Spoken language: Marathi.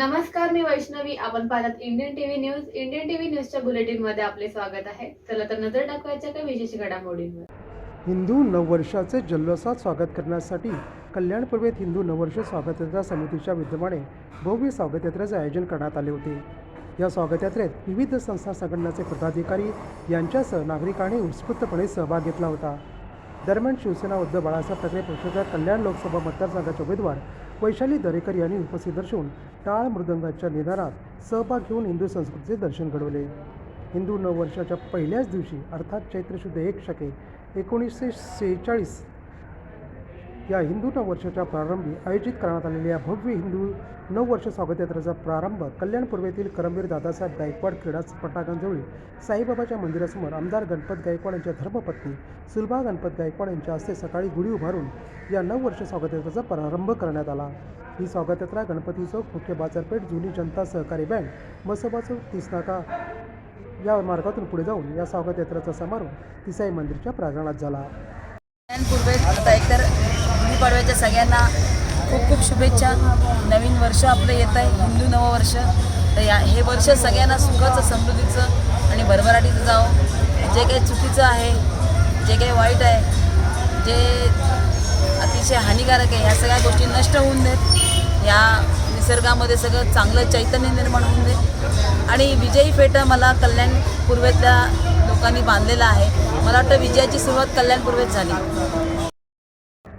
नमस्कार मी वैष्णवी. आपण पाहतात Indian TV news Indian TV न्यूजच्या बुलेटिनमध्ये आपले स्वागत आहे. चला तर नजर टाकवायच्या काही विशेष घडामोडींवर. हिंदू नववर्षाचे जल्लोषात स्वागत करण्यासाठी कल्याण पूर्वेत हिंदू नववर्ष स्वागतयात्रा समितीच्या विद्यमाने भव्य स्वागतयात्रेचे आयोजन करण्यात आले होते. या स्वागतयात्रेत विविध संस्था संघटनाचे पदाधिकारी यांच्यासह नागरिकांनी उत्स्फूर्तपणे सहभाग घेतला होता. दरम्यान शिवसेना उद्धव बाळासाहेब ठाकरे पक्षाच्या कल्याण लोकसभा मतदारसंघाचे उमेदवार वैशाली दरेकर यांनी उपस्थित दर्शवून टाळ मृदंगाच्या निधानात सहभाग घेऊन हिंदू संस्कृतीचे दर्शन घडवले. हिंदू नववर्षाच्या पहिल्याच दिवशी अर्थात चैत्र शुद्ध एक शके एकोणीसशे सेहेचाळीस या हिंदू नववर्षाच्या प्रारंभी आयोजित करण्यात आलेल्या भव्य हिंदू नववर्ष स्वागत यात्रेचा प्रारंभ कल्याण पूर्वेतील करमवीर दादासाहेब गायकवाड क्रीडा पटाकांजवळी साईबाबाच्या मंदिरासमोर आमदार गणपत गायकवाड यांच्या धर्मपत्नी सुलभा गणपत गायकवाड यांच्या हस्ते सकाळी गुढी उभारून या नववर्ष स्वागत यात्रेचा प्रारंभ करण्यात आला. ही स्वागत यात्रा गणपती चौक मुख्य बाजारपेठ जुनी जनता सहकारी बँक मसोबा चौक तीसनाका या मार्गातून पुढे जाऊन या स्वागत यात्रेचा समारोप तिसाई मंदिरच्या प्रांगणात झाला. पूर्वेत आता एकतर गुढीपाडव्याच्या सगळ्यांना खूप खूप शुभेच्छा. नवीन वर्ष आपलं येत आहे हिंदू नववर्ष तर या हे वर्ष सगळ्यांना सुखाचं समृद्धीचं आणि भरभराटीचं जावं. जे काही चुकीचं आहे जे काही वाईट आहे जे अतिशय हानिकारक आहे ह्या सगळ्या गोष्टी नष्ट होऊन देत. या निसर्गामध्ये सगळं चांगलं चैतन्य निर्माण होऊन देत. आणि विजयी फेटा मला कल्याण पूर्वेतल्या लोकांनी बांधलेला आहे. मला वाटतं विजयाची सुरुवात कल्याण पूर्वेत झाली.